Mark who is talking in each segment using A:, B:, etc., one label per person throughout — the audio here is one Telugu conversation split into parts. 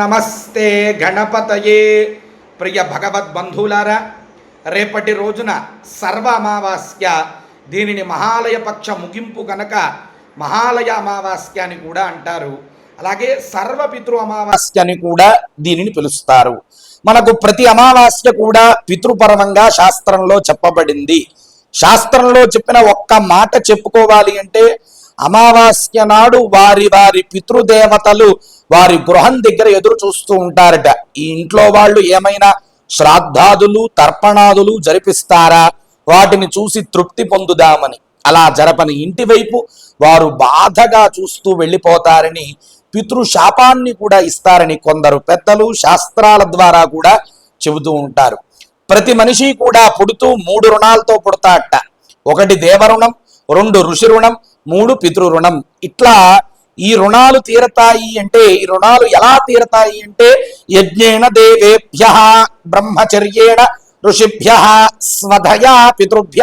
A: నమస్తే గణపతయే. ప్రియ భగవద్బంధువులారా రేపటి రోజున సర్వ అమావాస్య దీనిని మహాలయ పక్ష ముగింపు కనుక మహాలయ అమావాస్య అని కూడా అంటారు. అలాగే సర్వపితృ అమావాస్య అని కూడా దీనిని పిలుస్తారు. మనకు ప్రతి అమావాస్య కూడా పితృపరమంగా శాస్త్రంలో చెప్పబడింది. శాస్త్రంలో చెప్పిన ఒక్క మాట చెప్పుకోవాలి అంటే అమావాస్య నాడు వారి వారి పితృదేవతలు వారి గృహం దగ్గర ఎదురు చూస్తూ ఉంటారట. ఈ ఇంట్లో వాళ్ళు ఏమైనా శ్రాద్ధాదులు తర్పణాదులు జరిపిస్తారా? వాటిని చూసి తృప్తి పొందుదామని. అలా జరపని ఇంటి వైపు వారు బాధగా చూస్తూ వెళ్ళిపోతారని పితృశాపాన్ని కూడా ఇస్తారని కొందరు పెద్దలు శాస్త్రాల ద్వారా కూడా చెబుతూ ఉంటారు. ప్రతి మనిషి కూడా పుడుతూ మూడు రుణాలతో పుడతాట ఒకటి దేవరుణం రెండు ఋషి రుణం మూడు పితృరుణం ఇట్లా ఈ రుణాలు తీరతాయి అంటే ఈ రుణాలు ఎలా తీరతాయి అంటే యజ్ఞేన దేవేభ్య బ్రహ్మచర్యేణ ఋషిభ్య స్వధయా పితృభ్య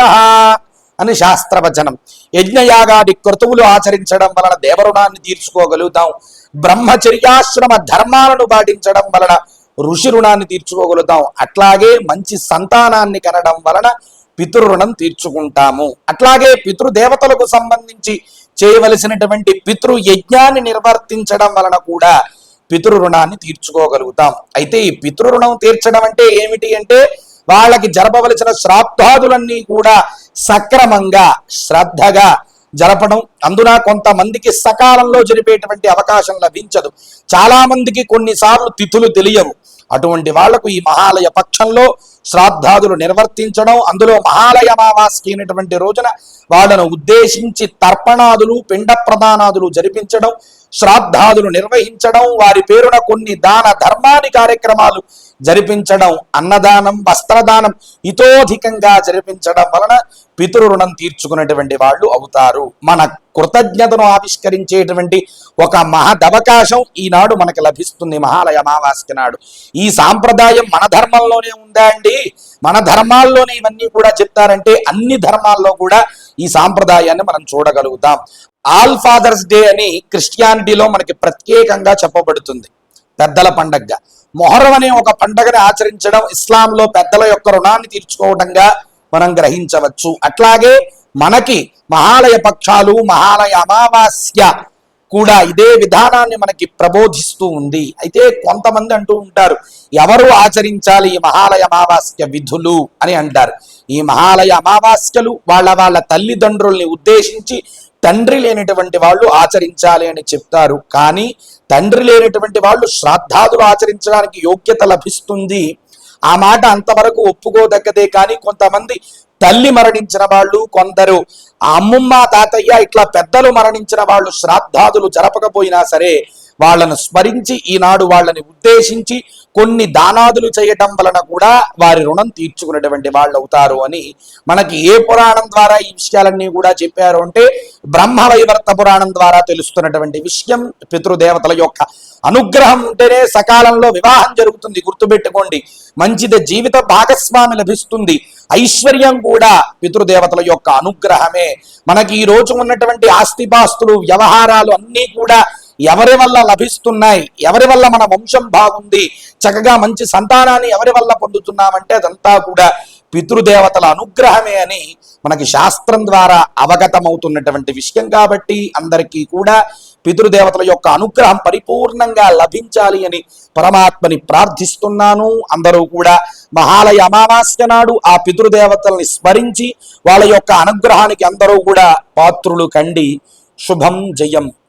A: అని శాస్త్రవచనం. యజ్ఞయాగాది క్రతువులు ఆచరించడం వలన దేవరుణాన్ని తీర్చుకోగలుగుతాం. బ్రహ్మచర్యాశ్రమ ధర్మాలను పాటించడం వలన ఋషి రుణాన్ని తీర్చుకోగలుగుతాం. అట్లాగే మంచి సంతానాన్ని కనడం వలన పితృరుణం తీర్చుకుంటాము. అట్లాగే పితృదేవతలకు సంబంధించి చేయవలసినటువంటి పితృ యజ్ఞాన్ని నిర్వర్తించడం వలన కూడా పితృరుణాన్ని తీర్చుకోగలుగుతాం. అయితే ఈ పితృరుణం తీర్చడం అంటే ఏమిటి అంటే వాళ్ళకి జరపవలసిన శ్రాద్ధాదులన్నీ కూడా సక్రమంగా శ్రద్ధగా జరపడం. అందున కొంతమందికి సకాలంలో జరిపేటువంటి అవకాశం లభించదు. చాలా మందికి కొన్నిసార్లు తిథులు తెలియవు. అటువంటి వాళ్ళకు ఈ మహాలయ పక్షంలో శ్రాద్ధాదులు నిర్వర్తించడం అందులో మహాలయ అమావాస్య అయినటువంటి రోజున వాళ్ళను ఉద్దేశించి తర్పణాదులు పిండ ప్రదానాదులు జరిపించడం శ్రాద్ధాదులు నిర్వహించడం వారి పేరున కొన్ని దాన ధర్మాది కార్యక్రమాలు జరిపించడం అన్నదానం వస్త్రదానం ఇతోధికంగా జరిపించడం వలన పితృ రుణం తీర్చుకున్నటువంటి వాళ్ళు అవుతారు. మన కృతజ్ఞతను ఆవిష్కరించేటువంటి ఒక మహదవకాశం ఈనాడు మనకు లభిస్తుంది. మహాలయ అమావాస్య నాడు. ఈ సాంప్రదాయం మన ధర్మంలోనే ఉందా అండి? మన ధర్మాల్లోనే ఇవన్నీ కూడా చెప్తారంటే అన్ని ధర్మాల్లో కూడా ఈ సాంప్రదాయాన్ని మనం చూడగలుగుతాం. ఆల్ ఫాదర్స్ డే అని క్రిస్టియానిటీలో మనకి ప్రత్యేకంగా చెప్పబడుతుంది. పెద్దల పండగగా. మొహరం అనే ఒక పండగని ఆచరించడం ఇస్లాంలో పెద్దల యొక్క రుణాన్ని తీర్చుకోవడంగా మనం గ్రహించవచ్చు. అట్లాగే మనకి మహాలయ పక్షాలు మహాలయ అమావాస్య కూడా ఇదే విధానాన్ని మనకి ప్రబోధిస్తూ ఉంది. అయితే కొంతమంది అంటూ ఉంటారు ఎవరు ఆచరించాలి ఈ మహాలయ అమావాస్య విధులు అని అంటారు. ఈ మహాలయ అమావాస్యలు వాళ్ళ వాళ్ళ తల్లిదండ్రుల్ని ఉద్దేశించి తండ్రి లేనటువంటి వాళ్ళు ఆచరించాలి అని చెప్తారు. కానీ తండ్రి లేనటువంటి వాళ్ళు శ్రాద్ధాదులు ఆచరించడానికి యోగ్యత లభిస్తుంది. ఆ మాట అంతవరకు ఒప్పుకోదగ్గదే. కానీ కొంతమంది తల్లి మరణించిన వాళ్ళు కొందరు అమ్మమ్మ తాతయ్య ఇట్లా పెద్దలు మరణించిన వాళ్ళు శ్రాద్ధాదులు జరపకపోయినా సరే వాళ్ళను స్మరించి ఈనాడు వాళ్ళని ఉద్దేశించి కొన్ని దానాదులు చేయటం వలన కూడా వారి రుణం తీర్చుకునేటువంటి వాళ్ళు అవుతారు అని మనకి ఏ పురాణం ద్వారా ఈ విషయాలన్నీ కూడా చెప్పారు అంటే బ్రహ్మవైవర్త పురాణం ద్వారా తెలుస్తున్నటువంటి విషయం పితృదేవతల యొక్క అనుగ్రహం ఉంటేనే సకాలంలో వివాహం జరుగుతుంది. గుర్తుపెట్టుకోండి. మంచిది జీవిత భాగస్వామి లభిస్తుంది. ఐశ్వర్యం కూడా పితృదేవతల యొక్క అనుగ్రహమే. మనకి ఈ రోజు ఉన్నటువంటి ఆస్తిపాస్తులు వ్యవహారాలు అన్నీ కూడా ఎవరి వల్ల లభిస్తున్నాయి? ఎవరి వల్ల మన వంశం బాగుంది? చక్కగా మంచి సంతానాన్ని ఎవరి వల్ల పొందుతున్నామంటే అదంతా కూడా పితృదేవతల అనుగ్రహమే అని మనకి శాస్త్రం ద్వారా అవగతమవుతున్నటువంటి విషయం కాబట్టి అందరికీ కూడా పితృదేవతల యొక్క అనుగ్రహం పరిపూర్ణంగా లభించాలి అని పరమాత్మని ప్రార్థిస్తున్నాను. అందరూ కూడా మహాలయ అమావాస్య నాడు ఆ పితృదేవతల్ని స్మరించి వాళ్ళ యొక్క అనుగ్రహానికి అందరూ కూడా పాత్రులు కండి. శుభం జయం.